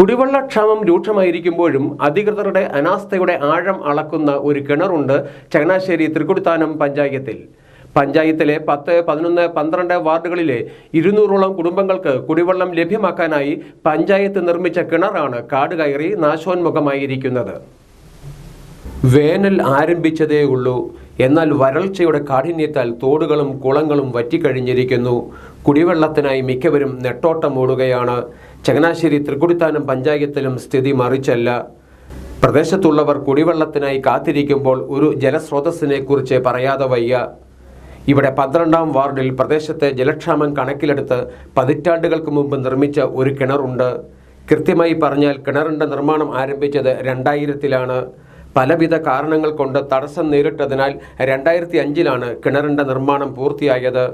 കുടിവെള്ളക്ഷാമം രൂക്ഷമായിരിക്കുമ്പോഴും അധികൃതരുടെ അനാസ്ഥയുടെ ആഴം അളക്കുന്ന ഒരു കിണറുണ്ട് ചങ്ങനാശ്ശേരി തൃക്കുടിത്താനം പഞ്ചായത്തിൽ. പഞ്ചായത്തിലെ പത്ത് പതിനൊന്ന് പന്ത്രണ്ട് വാർഡുകളിലെ ഇരുന്നൂറോളം കുടുംബങ്ങൾക്ക് കുടിവെള്ളം ലഭ്യമാക്കാനായി പഞ്ചായത്ത് നിർമ്മിച്ച കിണറാണ് കാട് കയറി നാശോന്മുഖമായിരിക്കുന്നത്. വേനൽ ആരംഭിച്ചതേ ഉള്ളൂ എന്നാൽ വരൾച്ചയുടെ കാഠിന്യത്താൽ തോടുകളും കുളങ്ങളും വറ്റിക്കഴിഞ്ഞിരിക്കുന്നു. കുടിവെള്ളത്തിനായി മിക്കവരും നെട്ടോട്ടമോടുകയാണ് ചങ്ങനാശ്ശേരി തൃക്കുടിത്താനം പഞ്ചായത്തിലും സ്ഥിതി മറിച്ചല്ല. പ്രദേശത്തുള്ളവർ കുടിവെള്ളത്തിനായി കാത്തിരിക്കുമ്പോൾ ഒരു ജലസ്രോതസ്സിനെ കുറിച്ച് പറയാതെ വയ്യ. ഇവിടെ പന്ത്രണ്ടാം വാർഡിൽ പ്രദേശത്തെ ജലക്ഷാമം കണക്കിലെടുത്ത് പതിറ്റാണ്ടുകൾക്ക് മുമ്പ് നിർമ്മിച്ച ഒരു കിണറുണ്ട്. കൃത്യമായി പറഞ്ഞാൽ കിണറിന്റെ നിർമ്മാണം ആരംഭിച്ചത് രണ്ടായിരത്തിലാണ്. പലവിധ കാരണങ്ങൾ കൊണ്ട് തടസ്സം നേരിട്ടതിനാൽ രണ്ടായിരത്തി അഞ്ചിലാണ് കിണറിന്റെ നിർമ്മാണം പൂർത്തിയായത്.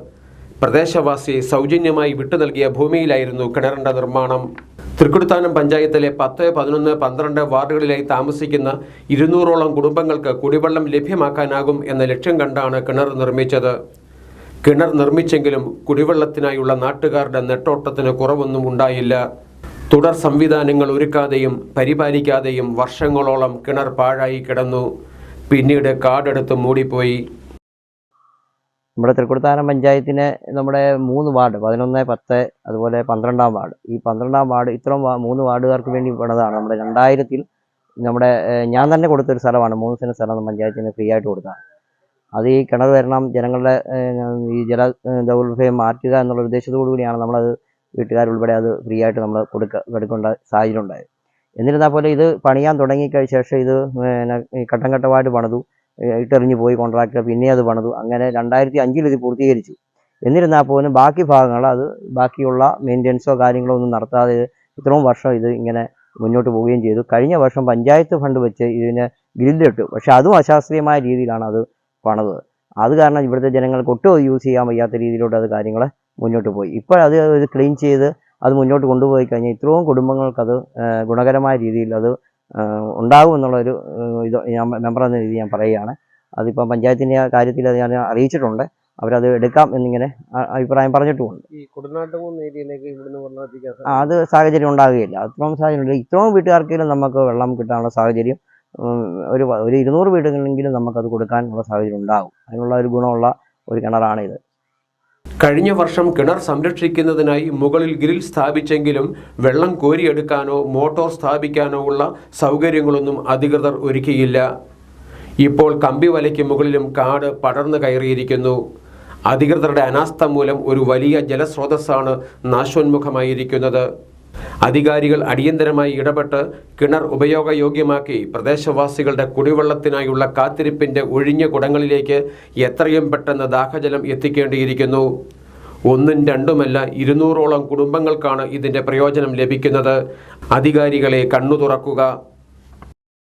പ്രദേശവാസി സൗജന്യമായി വിട്ടു നൽകിയ ഭൂമിയിലായിരുന്നു കിണറിന്റെ നിർമ്മാണം. തൃക്കുടിത്താനം പഞ്ചായത്തിലെ പത്ത് പതിനൊന്ന് പന്ത്രണ്ട് വാർഡുകളിലായി താമസിക്കുന്ന ഇരുന്നൂറോളം കുടുംബങ്ങൾക്ക് കുടിവെള്ളം ലഭ്യമാക്കാനാകും എന്ന ലക്ഷ്യം കണ്ടാണ് കിണർ നിർമ്മിച്ചത്. കിണർ നിർമ്മിച്ചെങ്കിലും കുടിവെള്ളത്തിനായുള്ള നാട്ടുകാരുടെ നെട്ടോട്ടത്തിന് കുറവൊന്നും ഉണ്ടായില്ല. തുടർ സംവിധാനങ്ങൾ ഒരുക്കാതെയും പരിപാലിക്കാതെയും വർഷങ്ങളോളം കിണർ പാഴായി കിടന്നു. പിന്നീട് കാടെടുത്ത് മൂടിപ്പോയി. നമ്മുടെ തൃക്കുടത്താനം പഞ്ചായത്തിന് നമ്മുടെ മൂന്ന് വാർഡ് പതിനൊന്ന് പത്ത് അതുപോലെ പന്ത്രണ്ടാം വാർഡ്. ഈ പന്ത്രണ്ടാം വാർഡ് ഇത്രയും മൂന്ന് വാർഡുകാർക്ക് വേണ്ടി വേണതാണ് നമ്മുടെ രണ്ടായിരത്തിൽ നമ്മുടെ ഞാൻ തന്നെ കൊടുത്തൊരു സ്ഥലമാണ്. മൂന്ന് സെന്റ് സ്ഥലം പഞ്ചായത്തിന് ഫ്രീ ആയിട്ട് കൊടുത്തതാണ്. അത് ഈ കിണർ വരണം ജനങ്ങളുടെ ഈ ജല ദൗർലഭ്യം മാറ്റുക എന്നുള്ള ഉദ്ദേശത്തോടു കൂടിയാണ് നമ്മളത് വീട്ടുകാരുൾപ്പെടെ അത് ഫ്രീ ആയിട്ട് നമ്മൾ കൊടുക്ക കൊടുക്കേണ്ട സാഹചര്യം ഉണ്ടായത് എന്നിരുന്നാൽ പോലും ഇത് പണിയാൻ തുടങ്ങിക്കഴിഞ്ഞ ശേഷം ഇത് പിന്നെ ഘട്ടം ഘട്ടമായിട്ട് പണിതു. ഇട്ടെറിഞ്ഞു പോയി കോൺട്രാക്ടർ പിന്നെ അത് പണിതു. അങ്ങനെ രണ്ടായിരത്തി അഞ്ചിൽ ഇത് പൂർത്തീകരിച്ചു. എന്നിരുന്നാൽ പോലും ബാക്കി ഭാഗങ്ങൾ അത് ബാക്കിയുള്ള മെയിന്റെനൻസോ കാര്യങ്ങളോ ഒന്നും നടത്താതെ ഇത്രയും വർഷം ഇത് ഇങ്ങനെ മുന്നോട്ട് പോവുകയും ചെയ്തു. കഴിഞ്ഞ വർഷം പഞ്ചായത്ത് ഫണ്ട് വെച്ച് ഇതിനെ ഗ്രില്ലിട്ടു. പക്ഷെ അതും അശാസ്ത്രീയമായ രീതിയിലാണ് അത് പണത് അത് കാരണം ഇവിടുത്തെ ജനങ്ങൾക്ക് ഒട്ടും യൂസ് ചെയ്യാൻ വയ്യാത്ത രീതിയിലോട്ട് അത് കാര്യങ്ങൾ മുന്നോട്ട് പോയി. ഇപ്പോൾ അത് ഇത് ക്ലീൻ ചെയ്ത് അത് മുന്നോട്ട് കൊണ്ടുപോയി കഴിഞ്ഞാൽ ഇത്രയും കുടുംബങ്ങൾക്കത് ഗുണകരമായ രീതിയിൽ അത് ഉണ്ടാകും എന്നുള്ളൊരു ഇത് ഞാൻ മെമ്പർ എന്ന രീതി ഞാൻ പറയുകയാണ്. അതിപ്പോൾ പഞ്ചായത്തിന്റെ കാര്യത്തിൽ അത് ഞാൻ അറിയിച്ചിട്ടുണ്ട്. അവരത് എടുക്കാം എന്നിങ്ങനെ അഭിപ്രായം പറഞ്ഞിട്ടുമുണ്ട്. ഈ കുടനാട്ടുകുന്ന് ഏരിയയിലേക്ക് ഇവിടുന്ന് വെള്ളം എത്തിക്കാൻ ആ, അത് സാഹചര്യം ഉണ്ടാകുകയില്ല അത്രയും സാഹചര്യം ഇത്രയും വീട്ടുകാർക്കെങ്കിലും നമുക്ക് വെള്ളം കിട്ടാനുള്ള സാഹചര്യം ഒരു ഒരു ഇരുന്നൂറ് വീടുകളെങ്കിലും നമുക്കത് കൊടുക്കാനുള്ള സാഹചര്യം ഉണ്ടാകും. അതിനുള്ള ഒരു ഗുണമുള്ള ഒരു കിണറാണ് ഇത് കഴിഞ്ഞ വർഷം കിണർ സംരക്ഷിക്കുന്നതിനായി മുകളിൽ ഗ്രിൽ സ്ഥാപിച്ചെങ്കിലും വെള്ളം കോരിയെടുക്കാനോ മോട്ടോർ സ്ഥാപിക്കാനോ ഉള്ള സൗകര്യങ്ങളൊന്നും അധികൃതർ ഒരുക്കിയില്ല. ഇപ്പോൾ കമ്പി വലയ്ക്ക് മുകളിലും കാട് പടർന്നു കയറിയിരിക്കുന്നു. അധികൃതരുടെ അനാസ്ഥ മൂലം ഒരു വലിയ ജലസ്രോതസ്സാണ് നാശോന്മുഖമായിരിക്കുന്നത്. അധികാരികൾ അടിയന്തരമായി ഇടപെട്ട് കിണർ ഉപയോഗയോഗ്യമാക്കി പ്രദേശവാസികളുടെ കുടിവെള്ളത്തിനായുള്ള കാത്തിരിപ്പിന്റെ ഒഴിഞ്ഞ കുടങ്ങളിലേക്ക് എത്രയും പെട്ടെന്ന് ദാഹജലം എത്തിക്കേണ്ടിയിരിക്കുന്നു. ഒന്നും രണ്ടുമല്ല ഇരുന്നൂറോളം കുടുംബങ്ങൾക്കാണ് ഇതിന്റെ പ്രയോജനം ലഭിക്കുന്നത്. അധികാരികളെ കണ്ണു തുറക്കുക.